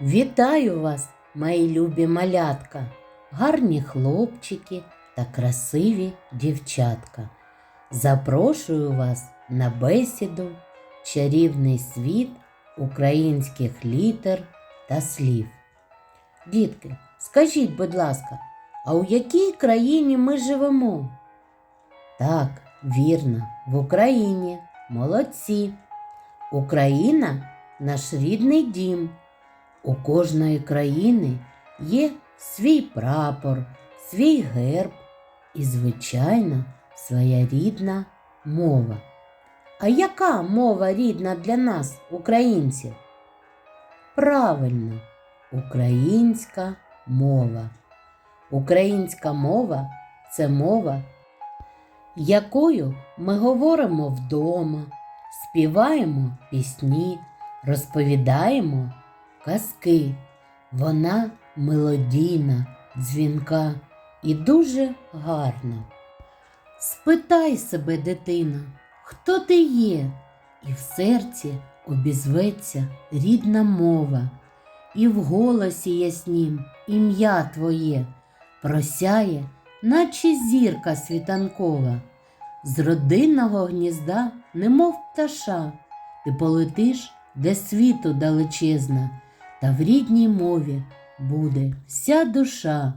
Вітаю вас, мої любі малятка, гарні хлопчики та красиві дівчатка. Запрошую вас на бесіду чарівний світ українських літер та слів. Дітки, скажіть, будь ласка, а у якій країні ми живемо? Так, вірно, в Україні. Молодці. Україна наш рідний дім. У кожної країни є свій прапор, свій герб і, звичайно, своя рідна мова. А яка мова рідна для нас, українців? Правильно, українська мова. Українська мова це мова, якою ми говоримо вдома, співаємо пісні, розповідаємо казки. Вона мелодійна, дзвінка і дуже гарна. Спитай себе, дитина, хто ти є, і в серці обізветься рідна мова, і в голосі яснім ім'я твоє просяє, наче зірка світанкова. З родинного гнізда, немов пташа, ти полетиш, де світу далечезна, та в рідній мові буде вся душа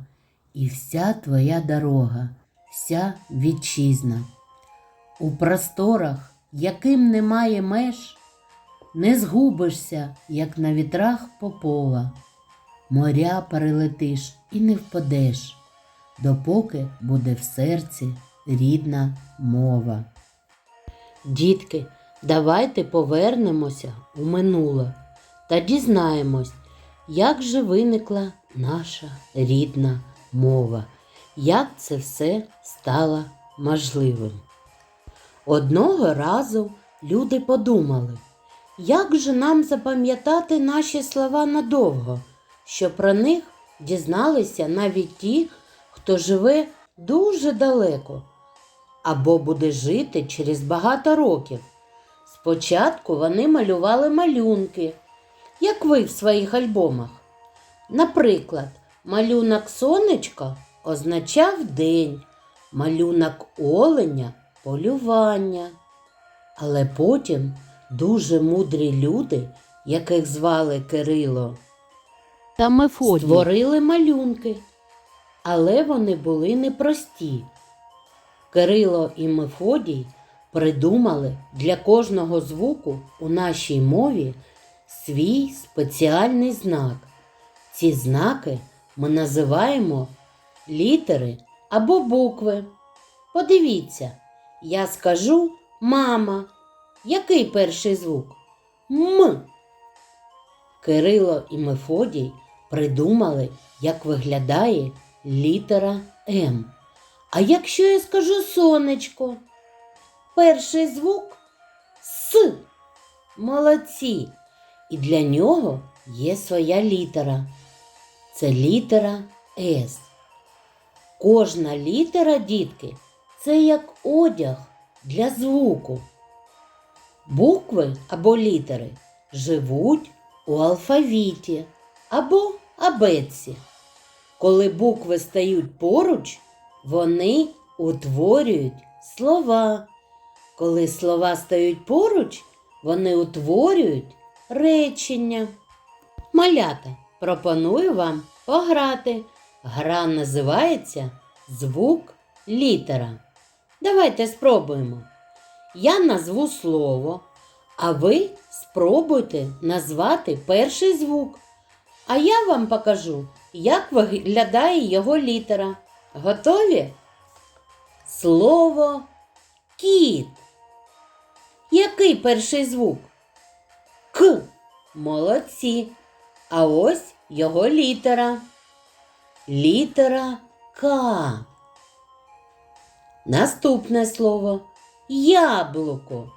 і вся твоя дорога, вся вітчизна. У просторах, яким немає меж, не згубишся, як на вітрах попова. Моря перелетиш і не впадеш, допоки буде в серці рідна мова. Дітки, давайте повернемося у минуле та дізнаємось, як же виникла наша рідна мова, як це все стало можливим. Одного разу люди подумали, як же нам запам'ятати наші слова надовго, що про них дізналися навіть ті, хто живе дуже далеко або буде жити через багато років. Спочатку вони малювали малюнки, як ви в своїх альбомах. Наприклад, малюнок сонечка означав день, малюнок оленя полювання. Але потім дуже мудрі люди, яких звали Кирило, та Мефодій. створили малюнки, але вони були непрості. Кирило і Мефодій придумали для кожного звуку у нашій мові свій спеціальний знак. Ці знаки ми називаємо літери або букви. Подивіться, я скажу мама. Який перший звук? М. Кирило і Мефодій придумали, як виглядає літера М. А якщо я скажу сонечко, перший звук С. Молодці. І для нього є своя літера. Це літера С. Кожна літера, дітки, це як одяг для звуку. Букви або літери живуть у алфавіті або абетці. Коли букви стають поруч, вони утворюють слова. Коли слова стають поруч, вони утворюють речення. Малята, пропоную вам пограти. Гра називається Звук літера. Давайте спробуємо. Я назву слово, а ви спробуйте назвати перший звук. А я вам покажу, як виглядає його літера. Готові? Слово кіт. Який перший звук? К. Молодці. А ось його літера. Літера К. Наступне слово яблуко.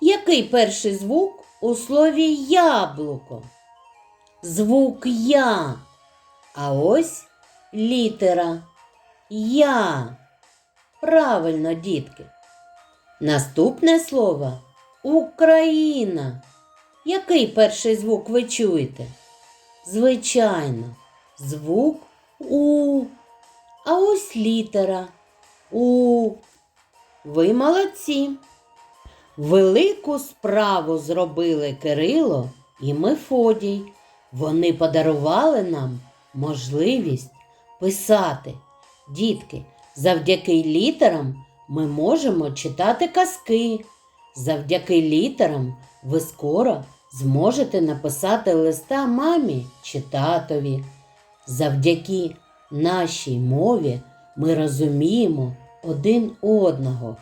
Який перший звук у слові яблуко? Звук Я. А ось літера Я. Правильно, дітки. Наступне слово Україна. Який перший звук ви чуєте? Звичайно, звук У. А ось літера У. Ви молодці. Велику справу зробили Кирило і Мефодій. Вони подарували нам можливість писати. Дітки, завдяки літерам ми можемо читати казки. Завдяки літерам ви скоро зможете написати листа мамі чи татові. Завдяки нашій мові ми розуміємо один одного,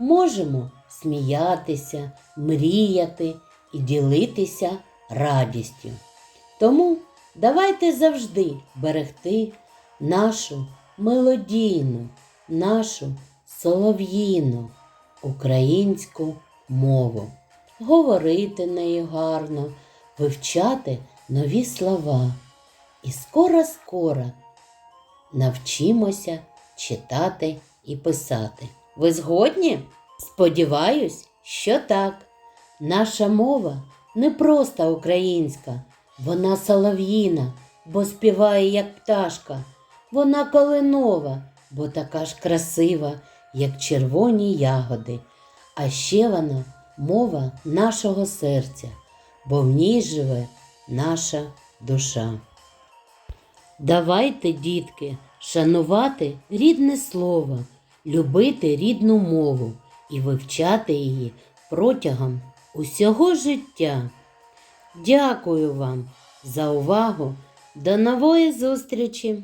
можемо сміятися, мріяти і ділитися радістю. Тому давайте завжди берегти нашу мелодійну, нашу солов'їну українську мову, говорити нею гарно, вивчати нові слова. І скоро-скоро навчимося читати і писати. Ви згодні? Сподіваюсь, що так. Наша мова не просто українська, вона солов'їна, бо співає як пташка. Вона калинова, бо така ж красива, як червоні ягоди. А ще вона мова нашого серця, бо в ній живе наша душа. Давайте, дітки, шанувати рідне слово, любити рідну мову і вивчати її протягом усього життя. Дякую вам за увагу. До нової зустрічі!